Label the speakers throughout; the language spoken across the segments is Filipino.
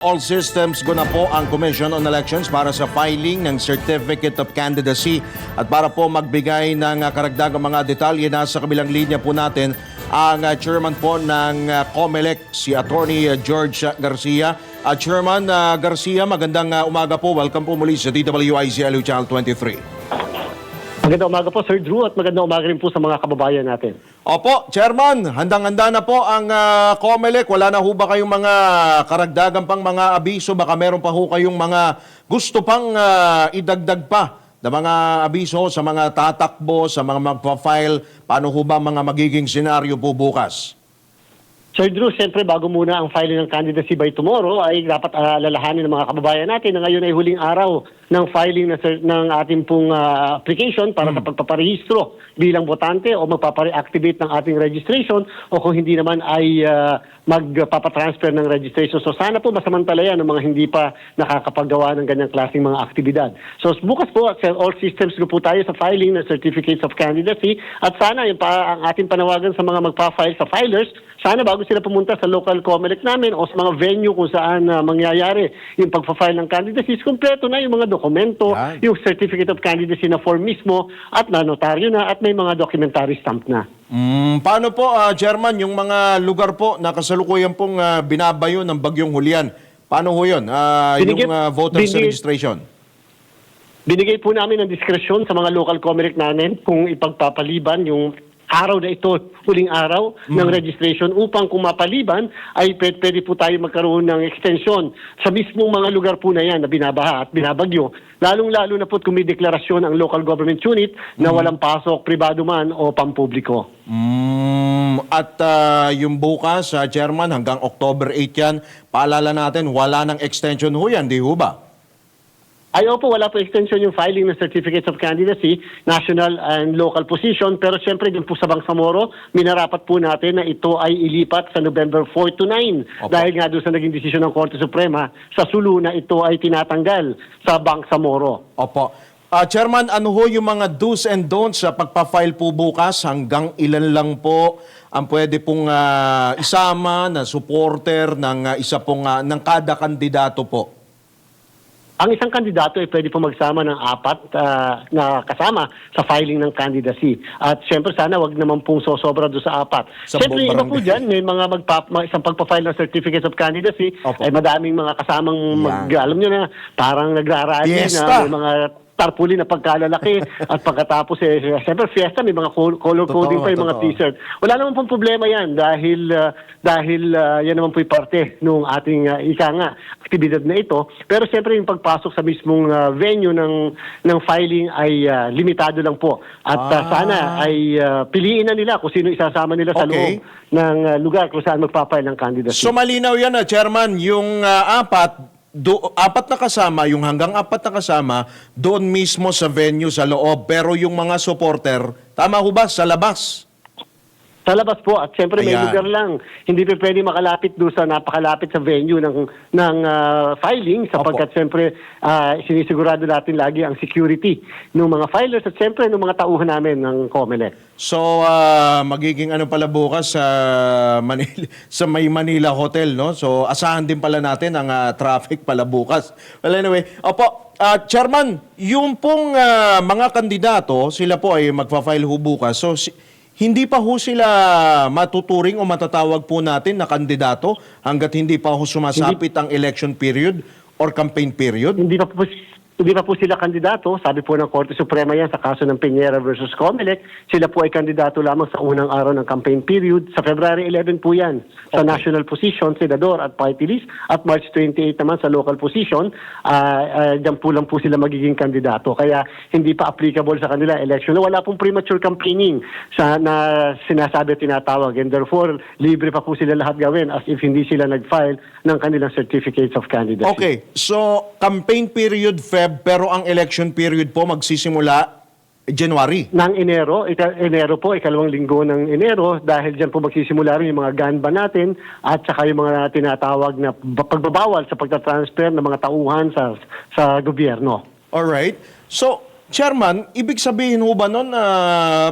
Speaker 1: All systems go na po ang Commission on Elections para sa filing ng Certificate of Candidacy at para po magbigay ng uh, karagdagang mga detalye nasa kabilang linya po natin ang uh, chairman po ng uh, COMELEC, si Attorney George Garcia. Uh, chairman Garcia, magandang umaga po. Welcome po muli sa DWICLU Channel 23.
Speaker 2: Magandang umaga po, Sir Drew, at magandang umaga rin po sa mga kababayan natin.
Speaker 1: Opo, Chairman, handang-handa na po ang uh, COMELEC. Wala na ho ba kayong mga karagdagan pang mga abiso? Baka meron pa ho kayong mga gusto pang uh, idagdag pa na mga abiso sa mga tatakbo, sa mga magpa-file. Paano ho ba mga magiging senaryo po bukas?
Speaker 2: Sir Drew, siyempre bago muna ang filing ng candidacy by tomorrow ay dapat uh, alalahanin ng mga kababayan natin na ngayon ay huling araw ng filing ng, cer- ng ating pong ah, application para sa pagpaparehistro bilang botante o magpapare-activate ng ating registration o kung hindi naman ay ah, magpapatransfer ng registration. So sana po masamantalayan ng mga hindi pa nakakapagawa ng ganyang klaseng mga aktibidad. So bukas po, sir, all systems go po tayo sa filing ng certificates of candidacy at sana yung pa, ang ating panawagan sa mga magpa-file sa filers, sana bago sila pumunta sa local COMELEC namin o sa mga venue kung saan ah, mangyayari yung pagpa-file ng candidacy, kumpleto na yung mga dokumento,
Speaker 1: Yan.
Speaker 2: yung certificate of candidacy na form mismo at na notaryo na at may mga documentary stamp na.
Speaker 1: Mm, paano po, uh, Chairman, yung mga lugar po na kasalukuyan pong uh, binabayo ng Bagyong Hulian? Paano ho yun? Uh,
Speaker 2: Binigay-
Speaker 1: yung uh, voters
Speaker 2: binigay-
Speaker 1: registration?
Speaker 2: Binigay po namin ng diskresyon sa mga local COMELEC namin kung ipagpapaliban yung araw na ito, huling araw ng registration upang kung mapaliban ay pwede, pwede po tayo magkaroon ng extension sa mismong mga lugar po na yan na binabaha at binabagyo. Lalong-lalo na po kung may deklarasyon ang local government unit na walang pasok, pribado man o pampubliko.
Speaker 1: Mm, at ah, yung bukas, sa Chairman, hanggang October 8 yan, paalala natin, wala ng extension ho yan, di ho ba?
Speaker 2: Ay, opo, wala po extension yung filing ng Certificates of Candidacy, national and local position. Pero siyempre, din po sa Bangsamoro, minarapat po natin na ito ay ilipat sa November 4 to 9.
Speaker 1: Opo.
Speaker 2: Dahil nga doon sa naging desisyon ng Korte Suprema, sa Sulu na ito ay tinatanggal sa Bangsamoro.
Speaker 1: Opo. Ah, Chairman, ano ho yung mga do's and don'ts sa pagpa-file po bukas? Hanggang ilan lang po ang pwede pong ah, isama na supporter ng ah, isa pong ah, ng kada kandidato po?
Speaker 2: Ang isang kandidato ay pwede po magsama ng apat ah, na kasama sa filing ng candidacy. At siyempre sana wag naman pong sosobra doon sa apat.
Speaker 1: Sa
Speaker 2: siyempre iba po dyan, may mga magpa, mga isang pagpa-file ng certificates of candidacy
Speaker 1: Opo.
Speaker 2: ay madaming mga kasamang mag, alam nyo na, parang nagrarally na may mga tarpuli na pagkalalaki at pagkatapos eh, siyempre fiesta, may mga col- color
Speaker 1: Totoo,
Speaker 2: coding pa yung mga
Speaker 1: totoo.
Speaker 2: t-shirt. Wala naman pong problema yan dahil ah, dahil ah, yan naman po yung parte nung ating ah, ika nga aktibidad na ito. Pero siyempre yung pagpasok sa mismong ah, venue ng ng filing ay ah, limitado lang po. At ah,
Speaker 1: Ah.
Speaker 2: sana ay ah, piliin na nila kung sino isasama nila sa
Speaker 1: Okay.
Speaker 2: loob ng ah, lugar kung saan magpapile ng candidacy.
Speaker 1: So malinaw yan na, Chairman, yung ah, apat, do, apat na kasama, yung hanggang apat na kasama, doon mismo sa venue, sa loob. Pero yung mga supporter, tama ho ba, sa labas?
Speaker 2: Sa labas po at siyempre may
Speaker 1: Ayan.
Speaker 2: lugar lang. Hindi pa pwede makalapit doon sa napakalapit sa venue ng ng ah, filing sapagkat siyempre ah, sinisigurado natin lagi ang security ng mga filers at siyempre ng mga tauhan namin ng COMELEC.
Speaker 1: So, ah, magiging ano pala bukas sa Manila, sa May Manila Hotel, no? So, asahan din pala natin ang ah, traffic pala bukas. Well, anyway, opo, ah, Chairman, yung pong ah, mga kandidato, sila po ay magfa-file ho bukas. So, si- hindi pa ho sila matuturing o matatawag po natin na kandidato hanggat hindi pa ho sumasapit ang election period or campaign period?
Speaker 2: Hindi pa po hindi pa po sila kandidato. Sabi po ng Korte Suprema yan sa kaso ng Peñera versus Comelec. Sila po ay kandidato lamang sa unang araw ng campaign period. Sa February 11 po yan sa national position, senador at party list. At March 28 naman sa local position, ah ah, dyan po lang po sila magiging kandidato. Kaya hindi pa applicable sa kanila election. Wala pong premature campaigning sa, na sinasabi at tinatawag. And therefore, libre pa po sila lahat gawin as if hindi sila nag-file ng kanilang certificates of candidacy.
Speaker 1: Okay, so campaign period Feb pero ang election period po magsisimula January.
Speaker 2: ng Enero, ika, Enero po, ikalawang linggo ng Enero, dahil dyan po magsisimula rin yung mga gun ban natin at saka yung mga tinatawag na ba- pagbabawal sa pagtatransfer ng mga tauhan sa sa gobyerno.
Speaker 1: All right. So, Chairman, ibig sabihin ho ba nun na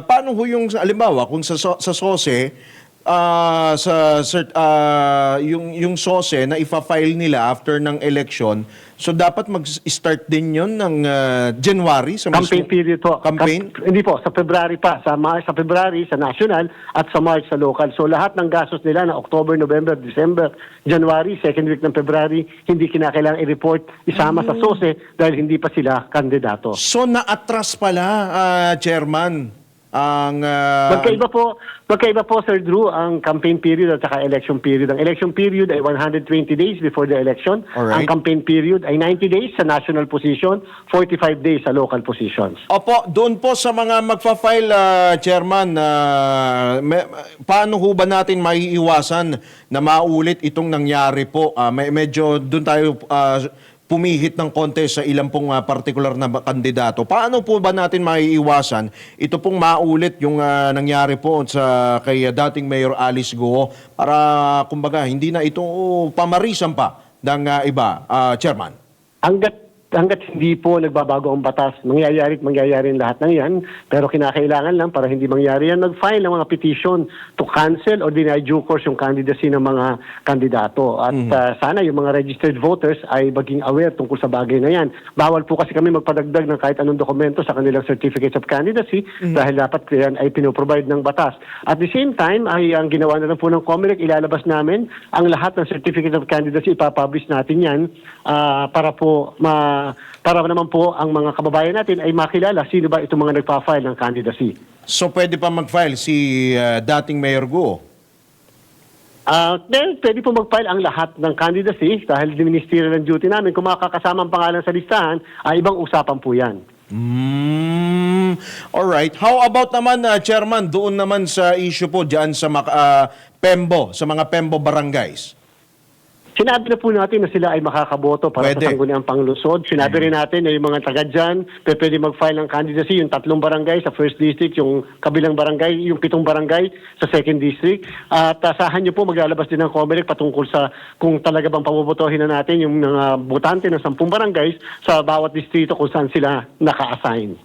Speaker 1: paano ho yung, halimbawa, kung sa, sa SOSE, ah, sa cert, ah, yung yung SOSE na ifa-file nila after ng election. So dapat mag-start din 'yon ng ah, January sa
Speaker 2: Campaign
Speaker 1: mismo-
Speaker 2: period po.
Speaker 1: Campaign?
Speaker 2: Cap- hindi po, sa February pa. Sa, Mar- sa February, sa national, at sa March, sa local. So lahat ng gastos nila na October, November, December, January, second week ng February, hindi kinakailangan i-report isama sa SOSE dahil hindi pa sila kandidato.
Speaker 1: So na-atras pala ah, chairman ang ah,
Speaker 2: Magkaiba po, magkaiba po Sir Drew ang campaign period at saka election period. Ang election period ay 120 days before the election.
Speaker 1: Alright.
Speaker 2: Ang campaign period ay 90 days sa national position, 45 days sa local positions.
Speaker 1: Opo, doon po sa mga magfa-file, ah, Chairman, ah, me- paano ho ba natin maiiwasan na maulit itong nangyari po? Ah, me- medyo doon tayo ah, pumihit ng konti sa ilang pong ah, particular na kandidato. Paano po ba natin maiiwasan ito pong maulit yung ah, nangyari po sa kay ah, dating Mayor Alice Guo para kumbaga hindi na ito pamarisan pa ng ah, iba, Ah, Chairman?
Speaker 2: Hanggat hanggat hindi po nagbabago ang batas, mangyayari at mangyayari ang lahat ng yan. Pero kinakailangan lang para hindi mangyari yan, mag-file ng mga petition to cancel or deny due course yung candidacy ng mga kandidato. At uh, sana yung mga registered voters ay maging aware tungkol sa bagay na yan. Bawal po kasi kami magpadagdag ng kahit anong dokumento sa kanilang certificates of candidacy dahil dapat yan ay pinoprovide ng batas. At the same time, ay ang ginawa na lang po ng COMELEC, ilalabas namin ang lahat ng certificate of candidacy, ipapublish natin yan ah, para po ma para naman po ang mga kababayan natin ay makilala sino ba itong mga nagpa-file ng candidacy.
Speaker 1: So pwede pa mag-file si ah, dating Mayor Guo?
Speaker 2: Ah, then, pwede po mag-file ang lahat ng candidacy dahil ministerial ng duty namin. Kung makakasama ang pangalan sa listahan, ay ibang usapan po yan.
Speaker 1: Mm, all right. How about naman uh, chairman doon naman sa issue po diyan sa ah, Pembo, sa mga Pembo barangays?
Speaker 2: Sinabi na po natin na sila ay makakaboto para
Speaker 1: Pwede.
Speaker 2: sa sangguniang panglusod. Sinabi rin natin na yung mga taga dyan, pwede mag-file ng candidacy, yung tatlong barangay sa first district, yung kabilang barangay, yung pitong barangay sa second district. At asahan nyo po, maglalabas din ng COMELEC patungkol sa kung talaga bang pabobotohin na natin yung mga botante ng sampung barangays sa bawat distrito kung saan sila naka-assign.